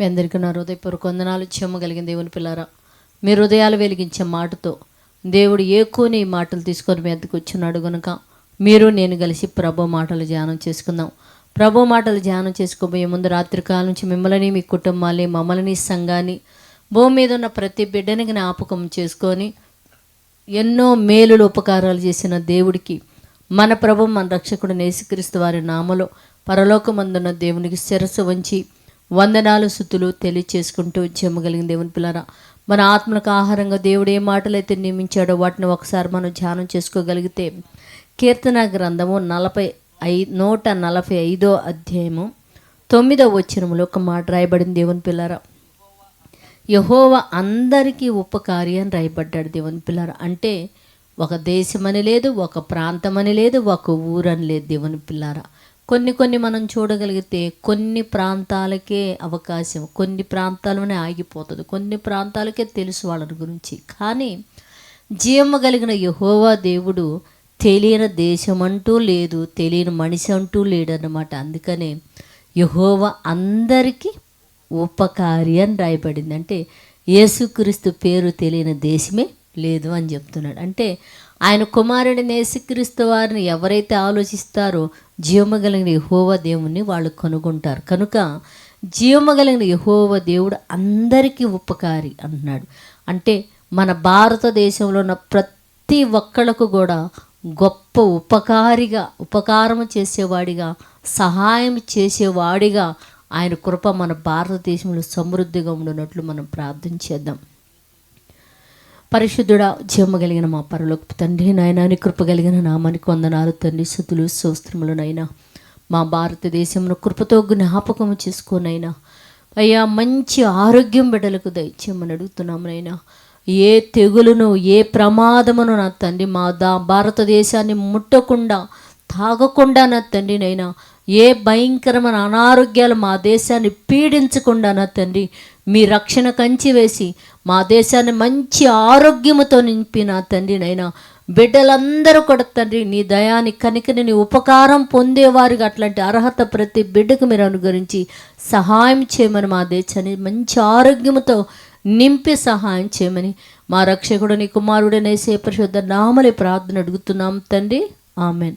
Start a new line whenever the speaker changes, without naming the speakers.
మీ అందరికీ నా హృదయపూర్వక వందనాలు చెమ్మగలిగిన దేవుని పిల్లారా. మీ హృదయాలు వెలిగించే మాటతో దేవుడు ఏకోని మాటలు తీసుకొని మీ ఎద్దకు వచ్చినాడు గనుక మీరు నేను కలిసి ప్రభు మాటలు ధ్యానం చేసుకుందాం. ప్రభు మాటలు ధ్యానం చేసుకోబోయే ముందు రాత్రికాల నుంచి మిమ్మల్ని మీ కుటుంబాన్ని మమ్మల్ని సంఘాన్ని భూమి మీద ఉన్న ప్రతి బిడ్డని జ్ఞాపకం చేసుకొని ఎన్నో మేలులు ఉపకారాలు చేసిన దేవుడికి మన ప్రభు మన రక్షకుడు నేసుక్రీస్తు వారి నామలో పరలోకమందున్న దేవునికి శిరస్సు వంచి వందనాలు సుతులు తెలియచేసుకుంటూ జమ్మగలిగిన దేవుని పిల్లరా మన ఆత్మలకు ఆహారంగా దేవుడు ఏ మాటలైతే నియమించాడో వాటిని ఒకసారి మనం ధ్యానం చేసుకోగలిగితే కీర్తన గ్రంథము నలభై ఐ నూట నలభై ఐదో అధ్యాయము తొమ్మిదో వచ్చినములో ఒక మాట రాయబడింది దేవుని పిల్లరా. యహోవ అందరికీ ఉపకారి అని రాయబడ్డాడు దేవుని పిల్లర. అంటే ఒక దేశమని లేదు ఒక ప్రాంతమని లేదు ఒక ఊరని లేదు దేవుని పిల్లారా. కొన్ని కొన్ని మనం చూడగలిగితే కొన్ని ప్రాంతాలకే అవకాశం కొన్ని ప్రాంతాలనే ఆగిపోతుంది. కొన్ని ప్రాంతాలకే తెలుసు వాళ్ళని గురించి. కానీ జీవము కలిగిన యహోవా దేవుడు తెలియని దేశం అంటూ లేదు తెలియని మనిషి అంటూ లేడన్నమాట. అందుకనే యహోవ అందరికీ ఉపకారి అని రాయబడింది. అంటే యేసుక్రీస్తు పేరు తెలియని దేశమే లేదు అని చెప్తున్నాడు. అంటే ఆయన కుమారుడిని యేసుక్రీస్తు వారిని ఎవరైతే ఆలోచిస్తారో జీవము కలిగిన యహోవ దేవుణ్ణి వాళ్ళు కనుగొంటారు. కనుక జీవము కలిగిన యహోవ దేవుడు అందరికీ ఉపకారి అంటున్నాడు. అంటే మన భారతదేశంలో ఉన్న ప్రతి ఒక్కళ్ళకు కూడా గొప్ప ఉపకారిగా ఉపకారం చేసేవాడిగా సహాయం చేసేవాడిగా ఆయన కృప మన భారతదేశంలో సమృద్ధిగా ఉండునట్లు మనం ప్రార్థన చేద్దాం. పరిశుద్ధుడ జీవము కలిగిన మా పరలోకి తండ్రి నాయనాని కృప కలిగిన నామానికి వందనాలు తండ్రి శుద్ధులు స్తోత్రములు నైనా మా భారతదేశంలో కృపతో జ్ఞాపకం చేసుకోనైనా అయ్యా మంచి ఆరోగ్యం బిడ్డలకు దయచేయమని అడుగుతున్నాము నైనా ఏ తెగులును ఏ ప్రమాదమును నా తండ్రి మా దా భారతదేశాన్ని ముట్టకుండా తాగకుండా నా తండ్రినైనా ఏ భయంకరమైన అనారోగ్యాలు మా దేశాన్ని పీడించకుండా నా తండ్రి? మీ రక్షణ కంచి వేసి మా దేశాన్ని మంచి ఆరోగ్యముతో నింపి నా తండ్రి నైనా బిడ్డలందరూ కూడా తండ్రి నీ దయాని కనికని నీ ఉపకారం పొందేవారిగా అట్లాంటి అర్హత ప్రతి బిడ్డకు మీరు అనుగురించి సహాయం చేయమని మా దేశాన్ని మంచి ఆరోగ్యముతో నింపి సహాయం చేయమని మా రక్షకుడు నీ కుమారుడనేసే పరిశుద్ధ నామలే ప్రార్థన అడుగుతున్నాం తండ్రి. ఆమెన్.